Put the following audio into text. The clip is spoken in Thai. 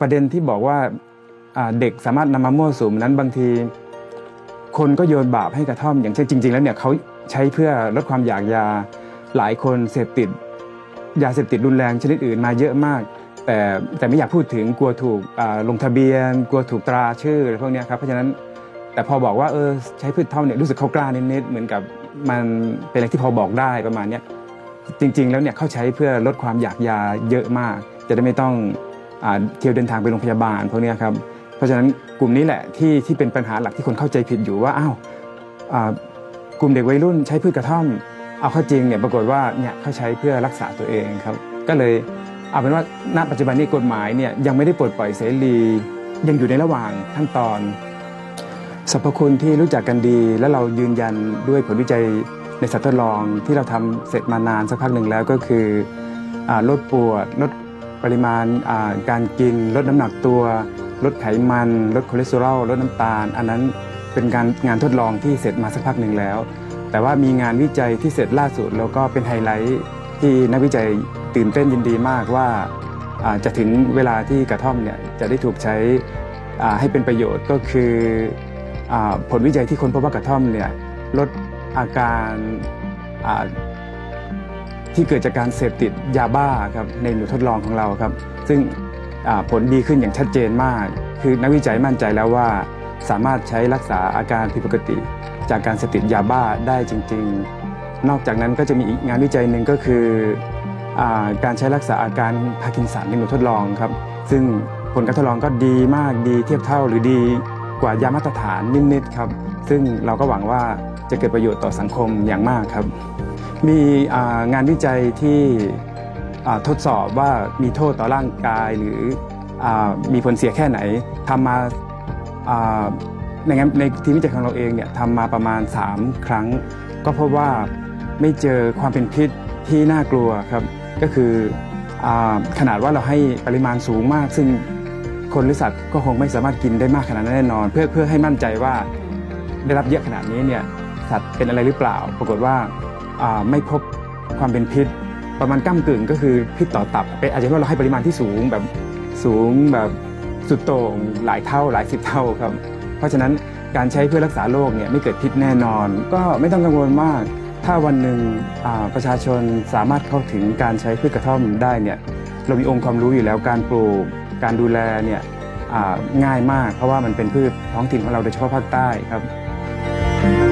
ประเด็นที่บอกว่าเด็กสามารถนำมามั่วสุมนั้นบางที คนก็โยนบาปให้กระท่อม อย่างเช่นจริง ๆ แล้วเนี่ยเขาใช้เพื่อลดความอยากยาหลายคนเสพติดยาเสพติดรุนแรงชนิดอื่นมาเยอะมาก แต่แต่ไม่อยากพูดถึงกลัวถูกลงทะเบียน กลัวถูกตราชื่ออะไรพวกนี้ครับเพราะฉะนั้นแต่พอบอกว่าเออใช้พืชท่อมเนี่ยรู้สึกเขากล้านิดๆเหมือนกับมันเป็นอะไรที่พอบอกได้ประมาณนี้จริง ๆ แล้วเนี่ยเขาใช้เพื่อลดความอยากยาเยอะมาก จะได้ไม่ต้อง เที่ยวเดินทางไปโรงพยาบาลพวกนี้ครับเพราะฉะนั้นกลุ่มนี้แหละที่ที่เป็นปัญหาหลักที่คนเข้าใจผิดอยู่ว่าอ้าวกลุ่มเด็กวัยรุ่นใช้พืชกระท่อม เอาเข้าจริงเนี่ยปรากฏว่าเนี่ยเขาใช้เพื่อรักษาตัวเองครับ ก็เลยเอาเป็นว่าณปัจจุบันนี้กฎหมายเนี่ยยังไม่ได้ปลดปล่อยเสรี ยังอยู่ในระหว่างขั้นตอนสรรพคุณที่รู้จักกันดี และเรายืนยันด้วยผลวิจัยในสัตว์ทดลองที่เราทำเสร็จมานานสักพักหนึ่งแล้วก็คืออลดปวดลด ปริมาณการกินลดน้ำหนักตัว ลดไขมัน ลดคอเลสเตอรอลลดน้ำตาล อันนั้นเป็นการงานทดลองที่เสร็จมาสักพักหนึ่งแล้ว แต่ว่ามีงานวิจัยที่เสร็จล่าสุด แล้วก็เป็นไฮไลท์ที่นักวิจัยตื่นเต้นยินดีมากว่าจะถึงเวลาที่กระท่อมเนี่ยจะได้ถูกใช้ให้เป็นประโยชน์ก็คืออผลวิจัยที่ค้นพบว่ากระท่อมเนี่ยลดอาการอ่า ที่เกิดจากการเสพติดยาบ้าครับในหนูทดลองของเราครับ ซึ่งผลดีขึ้นอย่างชัดเจนมาก คือนักวิจัยมั่นใจแล้วว่า สามารถใช้รักษาอาการผิดปกติ จากการเสพติดยาบ้าได้จริง ๆ นอกจากนั้นก็จะมีอีกงานวิจัยหนึ่งก็คืออการใช้รักษาอาการพาร์กินสันในหนูทดลองครับ ซึ่งผลการทดลองก็ดีมากดีเทียบเท่าหรือดี กว่ายามาตรฐานนิดๆครับ ซึ่งเราก็หวังว่าจะเกิดประโยชน์ต่อสังคมอย่างมากครับ มีงานวิจัยที่ทดสอบว่ามีโทษต่อร่างกายหรืออมีผลเสียแค่ไหนทำมาอ่าในงานในทีมวิจัยของเราเองเนี่ยทำมาประมาณ 3 ครั้ง ก็พบว่าไม่เจอความเป็นพิษที่น่ากลัวครับ ก็คืออขนาดว่าเราให้ปริมาณสูงมาก ซึ่ง คนหรือสัตว์ก็คงไม่สามารถกินได้มากขนาดนั้นแน่นอน เพื่อเพื่อให้มั่นใจว่าได้รับเยอะขนาดนี้เนี่ยสัตว์เป็นอะไรหรือเปล่า ปรากฏว่าไม่พบความเป็นพิษ ประมาณก้ากึ่งก็คือพิษต่อตับเป็นอาจจะเพราเราให้ปริมาณที่สูงแบบสูงแบบสุดโต่งหลายเท่าหลายสิบเท่าครับ เพราะฉะนั้นการใช้เพื่อรักษาโรคเนี่ยไม่เกิดพิษแน่นอน ก็ไม่ต้องกังวลมาก ถ้าวันหนึ่งประชาชนสามารถเข้าถึงการใช้พืชกระท่อมได้เนี่ยเรามีองค์ความรู้อยู่แล้วการปลูก การดูแลเนี่ยง่ายมาก เพราะว่ามันเป็นพืชท้องถิ่นของเราโดยเฉพาะภาคใต้ครับ